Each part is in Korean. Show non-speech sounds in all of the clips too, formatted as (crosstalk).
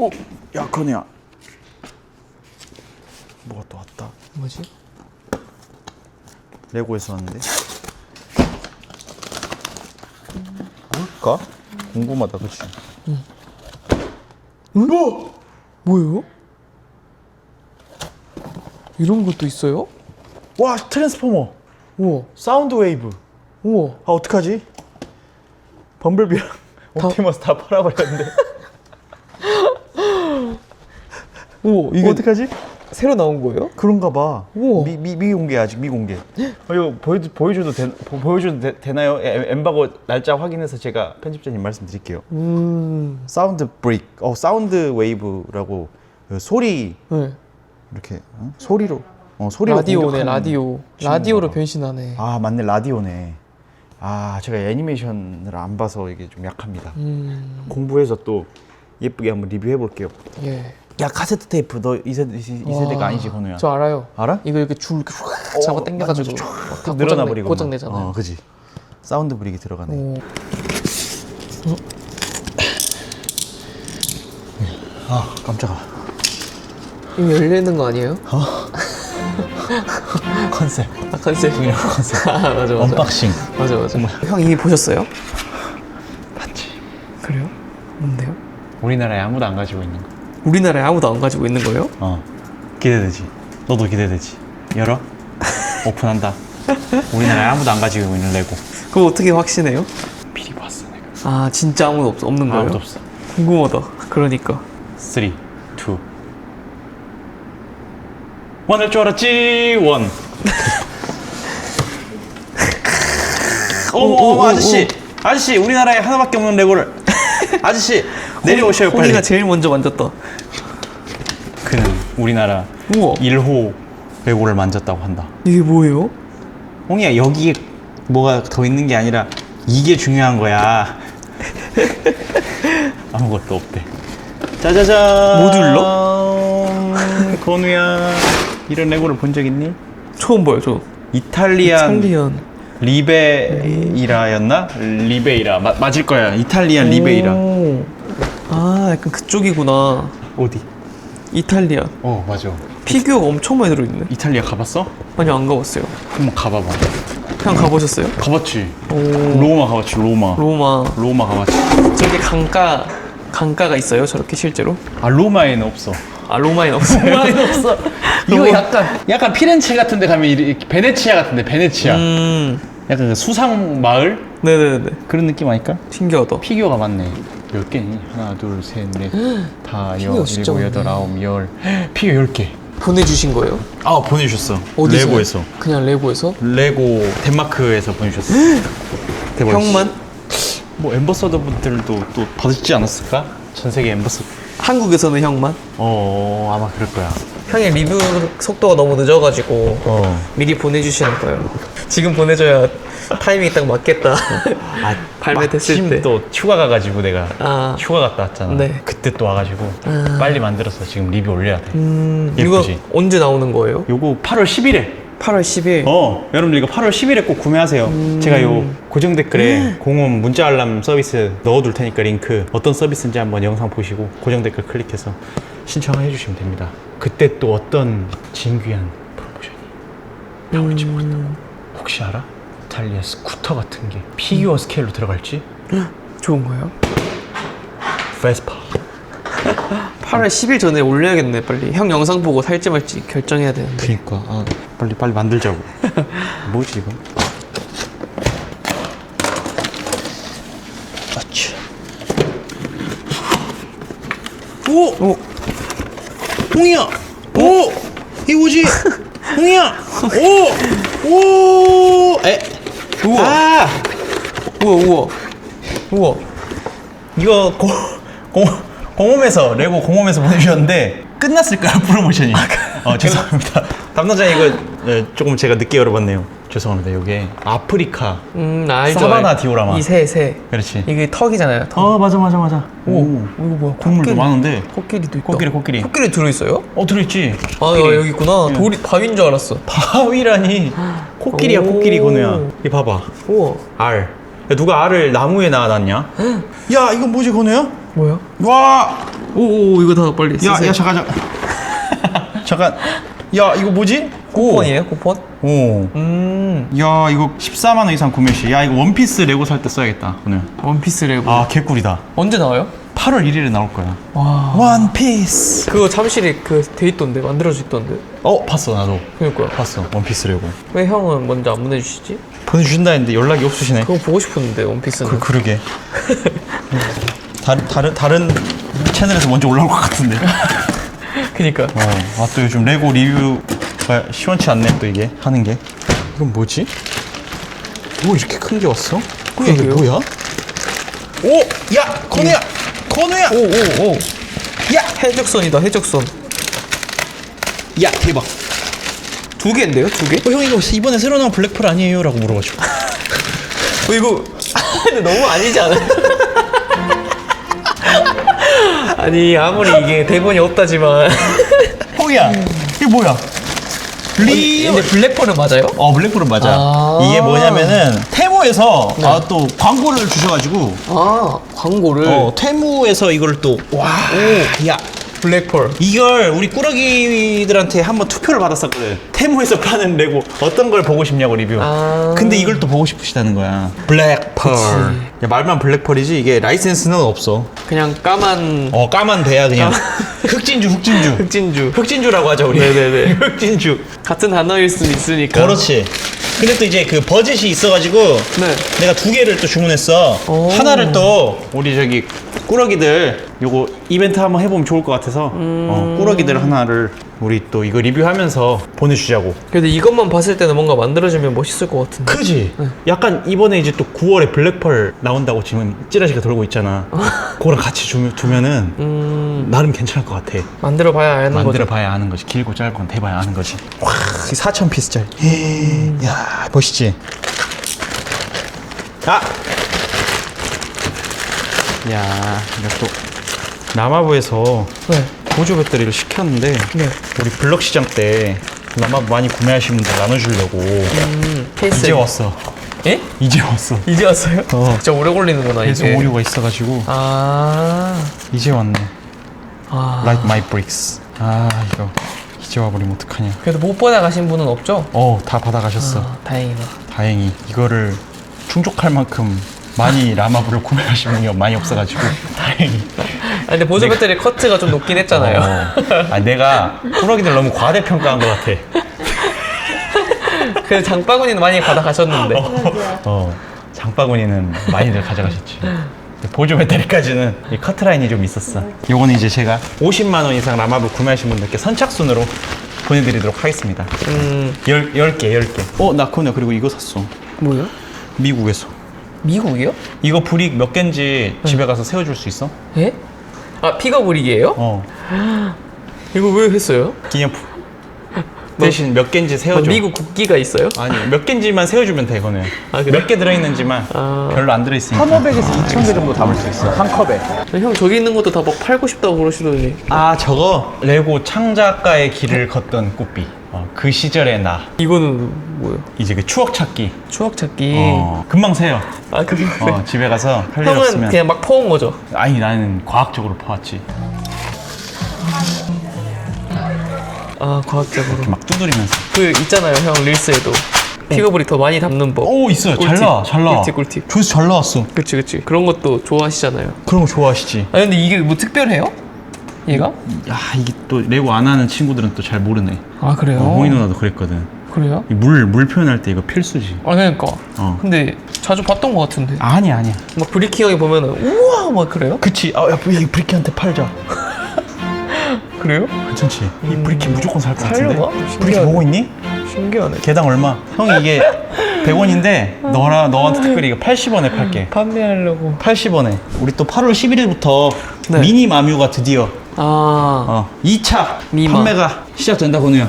어, 야 건우야. 뭐가 또 왔다. 뭐지? 레고에서 왔는데. 뭘까? 궁금하다, 그렇지? 뭐예요? 이런 것도 있어요? 와, 트랜스포머. 우와 사운드 웨이브. 우와 아, 어떡하지? 범블비랑 옵티머스 다 팔아버렸는데. (laughs) 우와 이게 어떡하지? 새로 나온 거예요? 그런가 봐. 우와. 미, 미, 미공개 아직 미공개. 어, 이거 보여, 보여줘도 되, 보- 보여줘도 되, 되나요? 에- 엠바고 날짜 확인해서 제가 편집자님 말씀드릴게요. 음 사운드 브레이크, 어 사운드 웨이브라고 그 소리 네. 이렇게 어? 소리로 어 소리로 라디오네 라디오 라디오로 봐. 변신하네 아 맞네 라디오네. 아 제가 애니메이션을 안 봐서 이게 좀 약합니다. 음, 공부해서 또 예쁘게 한번 리뷰해 볼게요. 예. 야 카세트 테이프 너이 세대 이 세대가 와, 아니지 건우야? 저 알아요 알아? 이거 이렇게 줄 이렇게 훅 잡아 당겨가지고 다 늘어나 버리고 고장 내잖아요 어, 그지. 사운드 브릭이 들어가네. 오. 아 깜짝아. 이거 열리는 거 아니에요? (laughs) 컨셉. 아 컨셉 중요한 컨셉. 아 맞아 맞아 언박싱. 맞아 맞아 형 이미 보셨어요? 봤지. 그래요? 뭔데요? 우리나라에 아무도 안 가지고 있는 거. 우리나라에 아무도 안 가지고 있는 거예요? 어. 기대되지. 너도 기대되지. 열어. (laughs) 오픈한다. 우리나라에 아무도 안 가지고 있는 레고. 그거 어떻게 확신해요? 미리 봤어 내가. 아 진짜 아무도 없, 없는 거예요? 아무도 없어. 궁금하다 그러니까 3, 2. 원할 줄 알았지 원. (laughs) 오, 오, 어머 오, 아저씨 아저씨 우리나라에 하나밖에 없는 레고를 아저씨 내려오셔요 빨리. 홍이가 제일 먼저 만졌다 그는 우리나라 우와 1호 레고를 만졌다고 한다. 이게 뭐예요? 홍이야 여기에 뭐가 더 있는 게 아니라 이게 중요한 거야. (laughs) 아무것도 없대. 짜자잔. 뭐 눌러? 건우야 이런 레고를 본 적 있니? 처음 봐요 저 이탈리안 이탈리안 리베이라였나? 리베이라 마, 맞을 거야. 이탈리안 리베이라. 오. 아 약간 그쪽이구나 어디? 이탈리아 어 맞아. 피규어가 엄청 많이 들어있네 이탈리아 가봤어? 아니 안 가봤어요 한번 가봐봐. 그냥 가보셨어요? 가봤지. 오 로마 가봤지. 로마. 로마 로마 가봤지. 저게 강가 강가가 있어요 저렇게 실제로? 아 로마에는 없어. 아 로마엔 없어요 (laughs) 로마에는 없어. (laughs) 이거 약간 약간 피렌체 같은 데 가면 이렇게 베네치아 같은 데 베네치아. 음 약간 그 수상 마을 네네네 그런 느낌 아닐까? 신기하다 피규어가 많네. 몇 개니? 하나, 둘, 셋, 넷, (gasps) 다, 여, 진짜 일곱, 여덟. 아홉, 열. (gasps) 피규어 열 개. 보내주신 거예요? 아 보내주셨어. 어디서? 레고에서. 그냥 레고에서? 레고 덴마크에서 보내주셨어. (gasps) 대박. 형만? 뭐 엠버서더 분들도 또 받으시지 않았을까? 전 세계 엠버서. 한국에서는 형만? 어 아마 그럴 거야. 형의 리뷰 속도가 너무 늦어가지고 어. 미리 보내주시는 거예요 지금 보내줘야 타이밍이 딱 맞겠다 아 발매됐을 마침 때. 또 휴가 가가지고 내가 아. 휴가 갔다 왔잖아. 네. 그때 또 와가지고 아. 빨리 만들어서 지금 리뷰 올려야 돼. 음, 이거 예쁘지? 언제 나오는 거예요? 요거 8월 10일에. 8월 10일 어, 여러분들 이거 8월 10일에 꼭 구매하세요. 음. 제가 요 고정 댓글에 공홈 문자 알람 서비스 넣어둘 테니까 링크 어떤 서비스인지 한번 영상 보시고 고정 댓글 클릭해서 신청해 주시면 됩니다. 그때 또 어떤 진귀한 프로모션이 나올지 음. 모른다고. 혹시 알아? 이탈리아 스쿠터 같은 게 피규어 스케일로 들어갈지? 좋은 거예요? 베스파. 8월 10일 전에 올려야겠네 빨리 형 영상 보고 살지 말지 결정해야 되는데 그니까 아, 빨리 빨리 만들자고. (laughs) 뭐지 이거? 아치. 오, 오! 홍이야. 오, 이 뭐지? (laughs) 홍이야. 오, 오, 에. 우와 아, 우와 우와 우와 이거 공, 공, 공홈에서 레고 공홈에서 보내주셨는데 끝났을 거야 (laughs) 프로모션이. 어 죄송합니다. 담당자 이거 예, 조금 제가 늦게 열어봤네요. 죄송합니다. 이게 아프리카. 음 알죠 사바나 디오라마. 이 새 새 그렇지. 이게 턱이잖아요 턱. 어 맞아 맞아 맞아. 오, 이거 뭐야 동물도 많은데. 코끼리도 있다 코끼리 코끼리. 코끼리 들어있어요? 어 들어있지. 아 코끼리. 여기 있구나 돌이 바위인 줄 알았어 바위라니. 코끼리야 오. 코끼리 건우야. 이 봐봐. 우와 알. 야, 누가 알을 나무에 놔놨냐? 야 이건 뭐지 건우야? 뭐야? 와! 오오 이거 다 빨리 야, 쓰세요. 야, 잠깐, 잠깐. (laughs) 잠깐. 야, 이거 뭐지? 쿠폰이에요 쿠폰? 오. 음 야, 이거 14만 원 이상 구매 시. 야, 이거 원피스 레고 살 때 써야겠다, 오늘. 원피스 레고 아, 개꿀이다. 언제 나와요? 8월 1일에 나올 거야. 와 원피스. 그거 잠실에 그돼 있던데 만들어져 있던데 어, 봤어, 나도. 그니까요 봤어. 원피스 레고. 왜 형은 먼저 안 보내주시지? 보내주신다 했는데 연락이 없으시네. 그거 보고 싶었는데 원피스는 그, 그러게. 다른, 다른, 다른 채널에서 먼저 올라올 것 같은데. (laughs) 그니까 어, 아, 또 요즘 레고 리뷰가 시원치 않네, 또 이게. 하는 게. 이건 뭐지? 뭐 이렇게 큰 게 왔어? 그러게요. 뭐야? 오! 야! 건우야! 건우야! 오오오 야 해적선이다 해적선 야, 대박. 두 개인데요 두 개? 어, 형 이거 이번에 새로 나온 블랙펄 아니에요? 라고 물어가지고. (laughs) 어 이거 (laughs) 근데 너무 아니지 않아요? (laughs) 아니 아무리 이게 대본이 없다지만 형이야, 이게 뭐야? 리얼. 근데 블랙펄은 맞아요? 어, 블랙펄은 맞아. 아. 이게 뭐냐면은, 테무에서, 아, 또 광고를 주셔가지고, 아 광고를 어, 테무에서 이걸 또, 와, 야, 블랙펄 이걸 우리 꾸러기들한테 한번 투표를 받았었거든. 테무에서 파는 레고 어떤 걸 보고 싶냐고 리뷰. 아. 근데 이걸 또 보고 싶으시다는 거야. 블랙펄. 야, 말만 블랙펄이지 이게 라이센스는 없어. 그냥 까만 어 까만 배야 그냥. 흑진주 흑진주. (laughs) 흑진주 흑진주라고 하자 우리. 네네네. (laughs) 흑진주. 같은 단어일 수는 있으니까 그렇지. 근데 또 이제 그 버짓이 있어가지고 네 내가 두 개를 또 주문했어. 오. 하나를 또 우리 저기 꾸러기들 요거 이벤트 한번 해보면 좋을 것 같아서 음. 어, 꾸러기들 하나를 우리 또 이거 리뷰하면서 보내주자고. 근데 이것만 봤을 때는 뭔가 만들어지면 멋있을 것 같은데 크지? 약간 이번에 이제 또 9월에 블랙펄 나온다고 지금 찌라시가 돌고 있잖아. 그거랑 같이 주면, 두면은 음 나름 괜찮을 것 같아. 만들어 봐야 아는 만들어 거죠 봐야 아는 거지. 길고 짧고 대봐야 아는 거지. 와, 4천 피스짜리. 야, 멋있지? 아! 야, 이거 또 남아부에서 네. 보조 배터리를 시켰는데 네. 우리 블럭 시장 때 남아부 많이 구매하신 분들 나눠주려고 음, 케이스 이제 왔어. 예? 이제 왔어. 이제 왔어요? 어. 진짜 오래 걸리는구나 계속 이게 오류가 있어가지고 아, 이제 왔네. 아. Like my bricks. 아 이거 이제 와버리면 어떡하냐. 그래도 못 받아가신 분은 없죠? 어 다 받아가셨어. 아, 다행이다 다행히 이거를 충족할 만큼 많이 라마부를 구매하신 분이 많이 없어가지고 (laughs) 다행히. 아, 근데 보조 배터리 커트가 좀 높긴 했잖아요 어. 아 내가 꾸러기들 너무 과대평가한 것 같아. (laughs) 그래서 장바구니는 많이 받아가셨는데 어 장바구니는 많이들 가져가셨지. 보조 배터리까지는 이 커트라인이 좀 있었어. 요거는 이제 제가 50만 원 이상 라마부 구매하신 분들께 선착순으로 보내드리도록 하겠습니다. 음 열, 열 개, 열 개. 어, 나 코네 그리고 이거 샀어. 뭐요? 미국에서. 미국이요? 이거 브릭 몇 개인지 집에 가서 세워줄 수 있어? 예? 아 피가 브릭이에요? 어. (gasps) 이거 왜 했어요? 기념품. (laughs) 대신 몇 개인지 뭐 세워줘. 미국 국기가 있어요? 아니, 몇 개인지만 세워주면 돼, 이거는. 아, 그래? 몇 개 들어있는지만 아. 별로 안 들어있으니까. 1,500에서 2,000개 정도 담을 수 있어 한 컵에 형 저기 있는 것도 다 막 팔고 싶다고 그러시더니 아, 저거 레고 창작가의 길을 걷던 꽃비. 어, 그 시절의 나. 이거는 뭐예요? 이제 그 추억 찾기. 추억 찾기 어, 금방 세요. 아 그게 어, 집에 가서 할 일 형은 없으면. 그냥 막 퍼온 거죠? 아니, 나는 과학적으로 퍼왔지. 아 과학적으로 이렇게 막 두드리면서. 그 있잖아요 형 릴스에도 피가브릭 더 많이 담는 법 오, 있어요. 잘 꿀팁, 나와, 잘 나와. 꿀팁 꿀팁 조회수 잘 나왔어. 그치 그치 그런 것도 좋아하시잖아요 그런 거 좋아하시지? 아 근데 이게 뭐 특별해요? 얘가? 야 이게 또 레고 안 하는 친구들은 또 잘 모르네. 아 그래요? 어, 홍이 누나도 그랬거든. 그래요? 이 물, 물 표현할 때 이거 필수지. 아 그러니까 어. 근데 자주 봤던 것 같은데 아니야, 아니야. 막 브리킹하게 보면은 우와 막 그래요? 그치. 아, 야, 이 브리키한테 팔자. (laughs) 그래요? 괜찮지? 이 브리키 무조건 살 것 같은데. 살려나? 브리키 신기하네. 보고 있니? 신기하네 개당 얼마? 형 이게 100원인데 너라 너한테 특별히 이거 80원에 팔게. 판매하려고 80원에. 우리 또 8월 11일부터 네. 미니 마뮤가 드디어 아 어, 2차 미마. 판매가 시작된다 건우야.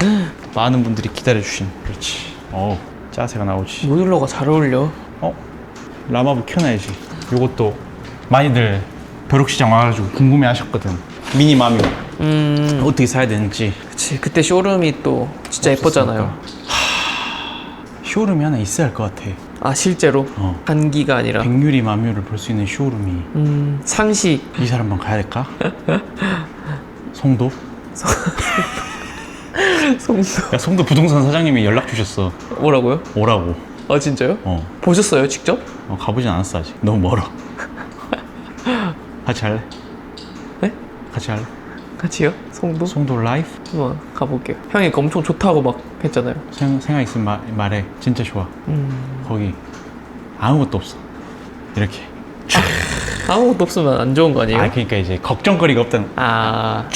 (gasps) 많은 분들이 기다려 주신. 그렇지. 어, 짜세가 나오지. 모듈러가 잘 어울려 어? 라마부 켜놔야지. 요것도 많이들 벼룩시장 와가지고 궁금해 하셨거든. 미니 마뮤. 음 어떻게 사야 되는지. 그치 그때 쇼룸이 또 진짜 예뻤잖아요 쇼룸이 하나 있어야 할 것 같아. 아 실제로 어. 한기가 아니라 백유리 마묘를 볼 수 있는 쇼룸이 음 상시 이 사람만 가야 될까? (laughs) 송도? (laughs) 송도 야, 송도 부동산 사장님이 연락 주셨어. 뭐라고요? 오라고. 아 진짜요? 어. 보셨어요 직접? 어, 가보진 않았어 아직. 너무 멀어. (laughs) 같이 할래? 네? 같이 할래? 같이요? 송도? 송도 라이프? 한번 가볼게요. 형이 엄청 좋다고 막 했잖아요. 생, 생각 있으면 마- 말해. 진짜 좋아. 음. 거기 아무것도 없어. 이렇게. 아무것도 없으면 안 좋은 거 아니에요? 아 그러니까 이제 걱정거리가 없다는. 아,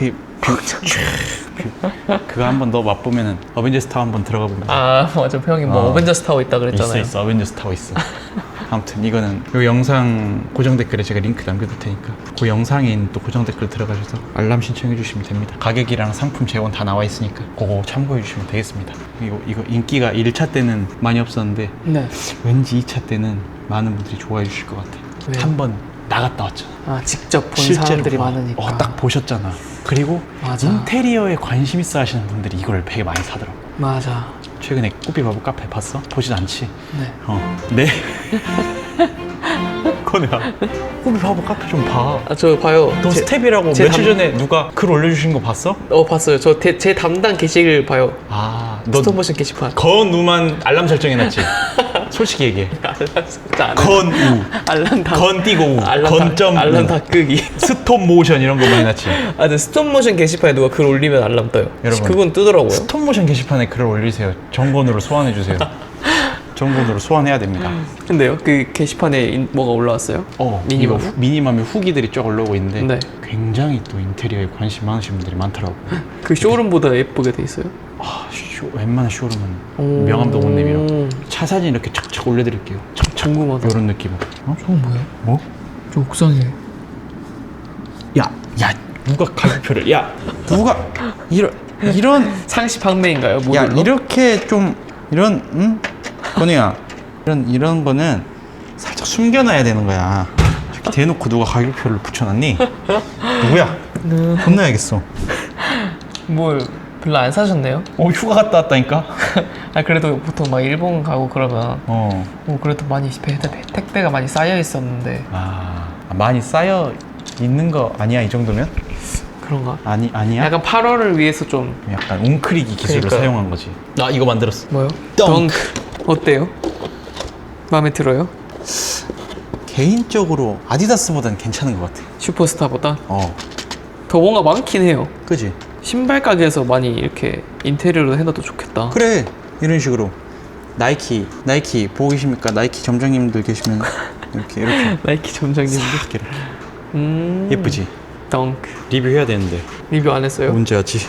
이 뷰, 뷰. 그거 한번 너 맛보면은 어벤져스 타워 한번 들어가 보면. 아 맞아. 형이 뭐 어. 어. 벤져스 타워 있다 그랬잖아요. 있어 있어 어벤져스 타워 있어. (laughs) 아무튼 이거는 이 영상 고정 댓글에 제가 링크 남겨둘 테니까 그 영상에 있는 또 고정 댓글 들어가셔서 알람 신청해 주시면 됩니다. 가격이랑 상품 재원 다 나와 있으니까 그거 참고해 주시면 되겠습니다. 이거 이거 인기가 1차 때는 많이 없었는데 네. 왠지 2차 때는 많은 분들이 좋아해 주실 것 같아. 왜요? 한 번 나갔다 왔잖아. 아 직접 본 사람들이 봐. 많으니까. 어, 딱 보셨잖아. 그리고 맞아. 인테리어에 관심 있어 하시는 분들이 이걸 되게 많이 사더라고. 맞아. 최근에 꾸비바보 카페 봤어? 보진 않지? 네. 어. 네. (laughs) 코네야. 꾸비바보 카페 좀 봐. 아 저 봐요. 너 제- 스텝이라고 제 며칠 담- 전에 누가 글 올려주신 거 봤어? 어 봤어요. 저 제 담당 게시글 봐요. 아, 너 스톱모션 게시판. 건우만 알람 설정해놨지? (laughs) 솔직히 얘기해. 알람 진짜 안 해. 건우. 알람 다. 건 띄고 우. 알람 건점 다, 알람 우. 다 끄기. 스톱 모션 이런 거만 해놨지. 아, 근데 스톱모션 게시판에 누가 글 올리면 알람 떠요. 여러분. 그건 뜨더라고요. 스톱 모션 게시판에 글을 올리세요. 정본으로 소환해주세요. (laughs) 정본으로 소환해야 됩니다. 근데요, 그 게시판에 인- 뭐가 올라왔어요? 어, 미니멈? 이거 후- 미니멈의 후기들이 쭉 올라오고 있는데 네. 굉장히 또 인테리어에 관심 많으신 분들이 많더라고. (laughs) 그 쇼룸보다 예쁘게 돼 있어요. 아, 쇼, 웬만한 쇼룸은 오. 명함도 못 내밀어. 차 사진 이렇게 착착 올려드릴게요. 착착 궁금하다. 이런 느낌으로. 어? 저건 뭐야? 뭐? 저 옥상에. 야, 야, 누가 가격표를? 야, 누가 이런 이런 (laughs) 상시 판매인가요? 야 모듈로? 이렇게 좀 이런 응? 건우야 이런 이런 거는 살짝 숨겨놔야 되는 거야. 이렇게 대놓고 누가 가격표를 붙여놨니? 누구야? 돈 내야겠어. 뭘 별로 안 사셨네요? 어 휴가 갔다 왔다니까. (laughs) 아 그래도 보통 막 일본 가고 그러면 어. 뭐 그래도 많이 배, 배, 택배가 많이 쌓여 있었는데 아 많이 쌓여 있는 거 아니야 이 정도면? 그런가? 아니 아니야? 약간 8월을 위해서 좀 약간 웅크리기 기술을 그러니까요. 사용한 거지. 나 이거 만들었어. 뭐요? 덩크. 어때요? 마음에 들어요? 개인적으로 아디다스보다는 괜찮은 것 같아. 슈퍼스타보다 어. 더 뭔가 많긴 해요. 그지? 신발 가게에서 많이 이렇게 인테리어로 해놔도 좋겠다. 그래 이런 식으로 나이키 나이키 보고 계십니까? 나이키 점장님들 계시면 이렇게 이렇게 (laughs) 나이키 점장님도. 싹 이렇게 음. 예쁘지? 덩크. 리뷰해야 되는데 리뷰 안 했어요? 문제였지.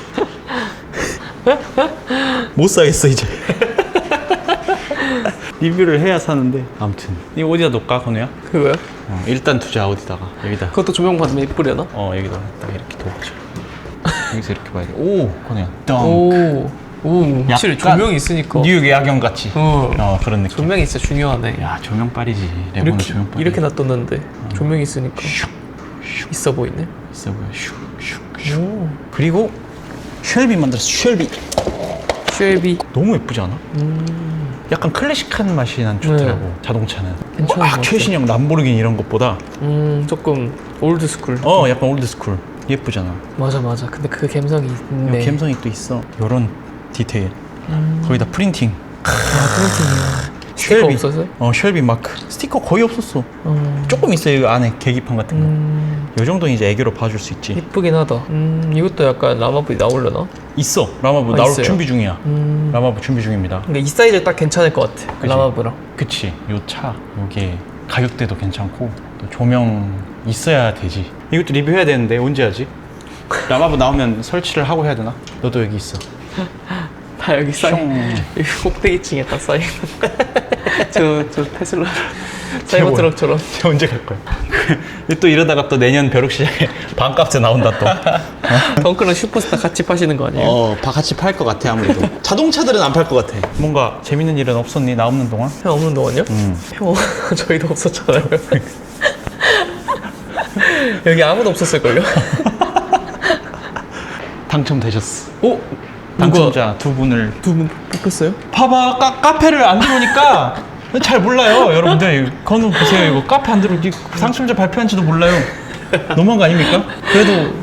(laughs) 못 사겠어 이제. 리뷰를 해야 사는데 아무튼 이거 어디다 놓을까 건우야? 그거요? 어, 일단 두자 어디다가 여기다 그것도 조명 받으면 예쁘려나? 어 여기다 딱 이렇게 둬보자 (laughs) 여기서 이렇게 봐야 돼오 건우야 덩 오. 오. 확실히 약간 조명이 있으니까. 뉴욕의 야경 같이 어. 어 그런 느낌 조명이 진짜 중요하네. 야 조명빨이지 레몬은 이렇게 조명빨 이렇게 놔뒀는데 조명이 있으니까 있어 보이네. 있어 보여 슉슉슉 오. 그리고 쉘비 만들었어 쉘비 쉘비. 너무 예쁘지 않아? 약간 클래식한 맛이 난 좋더라고 네. 자동차는 괜찮은 것 막 같아. 최신형 람보르기니 이런 것보다 음 조금 올드 스쿨. 어 약간 올드스쿨 예쁘잖아 맞아 맞아. 근데 그 감성이 있네. 네. 감성이 또 있어 요런 디테일 거기다 프린팅 아 프린팅이야. 스티커 없어서? 어 쉘비 마크 스티커 거의 없었어 음. 조금 있어요 이 안에 계기판 같은 거 음. 요 정도는 이제 애교로 봐줄 수 있지 이쁘긴 하다. 음 이것도 약간 라마블이 나오려나? 있어 라마부 아, 나올 있어요? 준비 중이야 음. 라마부 준비 중입니다 근데 이 사이즈 딱 괜찮을 것 같아. 그치? 라마브랑. 그치 요 차 요게 가격대도 괜찮고 또 조명 있어야 되지 이것도 리뷰해야 되는데 언제 하지? 라마부 나오면 설치를 하고 해야 되나? 너도 여기 있어 (laughs) 다 여기 쌓여. 숑. 여기 꼭대기층에 다 쌓여. (laughs) 저 저 테슬라 최고야. 사이버 트럭처럼. 쟤 언제 갈 거야? 또 이러다가 또 내년 벼룩 시장에 (laughs) 반값에 나온다 또 (laughs) 덩크랑 슈퍼스타 같이 파시는 거 아니에요? 어, 다 같이 팔 것 같아 아무래도 자동차들은 안 팔 것 같아 뭔가 재밌는 일은 없었니? 나 없는 동안? 형 없는 동안요? 음. 형 저희도 없었잖아요. 여기 아무도 없었을걸요? 당첨되셨어 오? 당첨자 두 분을 두 분 뽑혔어요? 봐봐 카, 카페를 안 들어오니까 (laughs) 잘 몰라요, 여러분들. 건우 보세요. 이거 카페 안 들어오고 상품자 발표한지도 몰라요. 너무한 거 아닙니까? 그래도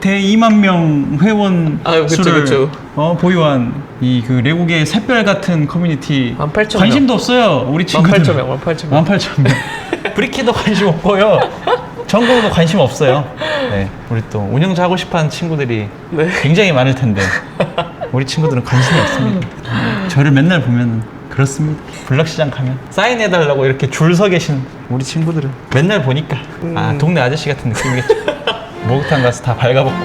대 2만 명 회원 아유, 그쵸, 수를 그쵸. 어, 보유한 이 그 레고계 샛별 같은 커뮤니티 18,000 관심도 없어요. 우리 친구들. 18,000명, 18,000명. 18,000명. 브리키도 관심 없고요. 전공도 관심 없어요. 네, 우리 또 운영자 하고 싶어 하는 친구들이 네. 굉장히 많을 텐데 우리 친구들은 관심이 없습니다. 저를 맨날 보면 그렇습니다. 블럭시장 가면 사인해달라고 이렇게 줄 서 계신 우리 친구들은 맨날 보니까 아 동네 아저씨 같은 느낌이겠죠. 목욕탕 가서 다 발가벗고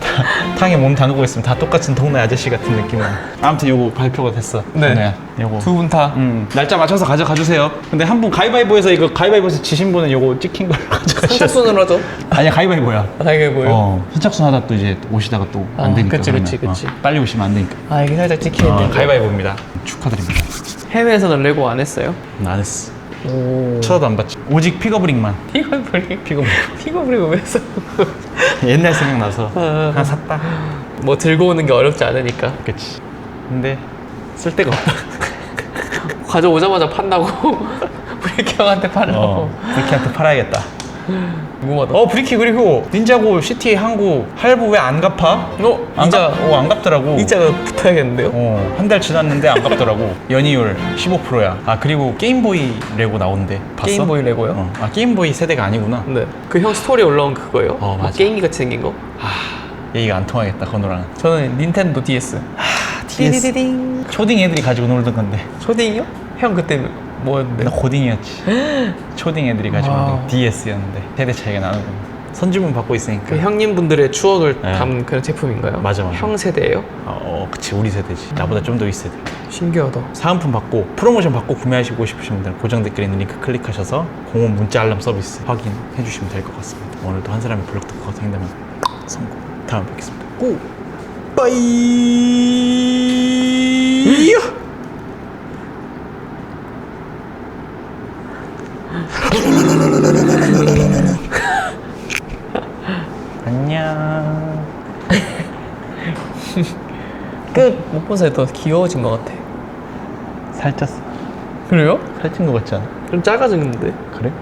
다 탕에 몸 담그고 있으면 다 똑같은 동네 아저씨 같은 느낌으로 아무튼 요거 발표가 됐어. 네. 동네야. 요거 두 분 다. 음, 날짜 맞춰서 가져가 주세요. 근데 한 분 가위바위보에서 이거 가위바위보에서 지신 분은 요거 찍힌 걸 (laughs) 가져가셔. 선착순으로 하죠. 아니야 가위바위보야. 다행해 보여. 어, 선착순 하다 또 이제 오시다가 또 안 어, 되니까. 그치, 그러면. 그치, 그치. 어, 빨리 오시면 안 되니까. 아 이게 살짝 찍히는 어, 데 가위바위보입니다. 축하드립니다. 해외에서는 레고 안 했어요? 안 했어. 오. 쳐다도 안 봤지. 오직 픽어브링만. 피거브리 픽어브링. 피거브리 왜 써? (laughs) 옛날 생각나서 어. 하나 샀다. 뭐 들고 오는 게 어렵지 않으니까 그치. 근데 쓸 데가 없다. (laughs) 가져오자마자 판다고 (laughs) 브레이크 형한테 팔라고 어, 브리키한테 팔아야겠다. 궁금하다. 어, 브리키 그리고 닌자고 시티 항구 할부 왜 안 갚아? 어? 안 이자 갚, 어, 안 갚더라고. 이자가 붙어야겠는데요? 어, 한 달 지났는데 안 갚더라고. (laughs) 연이율 15%야. 아, 그리고 게임보이 레고 나온대. 봤어? 게임보이 레고요? 어. 아, 게임보이 세대가 아니구나. 네. 그 형 스토리 올라온 그거예요. 어, 맞아. 게임기 같이 생긴 거. 얘기가 안 통하겠다, 건우랑은. 저는 닌텐도 DS. DS. 디디디딩. 초딩 애들이 가지고 놀던 건데. 초딩이요? 형 그때 뭐였는데? 나 고딩이었지. (gasps) 초딩 애들이 가지고. 놀던 DS였는데. 세대 차이가 나는군. 선주문 받고 있으니까. 그 형님 분들의 추억을 네. 담은 그런 제품인가요? 맞아, 맞아. 형 세대예요? 어, 어, 그치, 우리 세대지. 나보다 좀 더 윗세대. 신기하다. 사은품 받고 프로모션 받고 구매하시고 싶으신 분들은 고정 댓글에 있는 링크 클릭하셔서 공원 문자 알람 서비스 확인해 주시면 될 것 같습니다. 오늘도 한 사람이 블록 듣고 생다면 성공. 다음에 뵙겠습니다. 고! 빠이! 안녕. 사이 더 귀여워진 것 같아. 살쪘어. 그래요? 살찐 것 같지 않아? 좀 작아졌는데. 그래?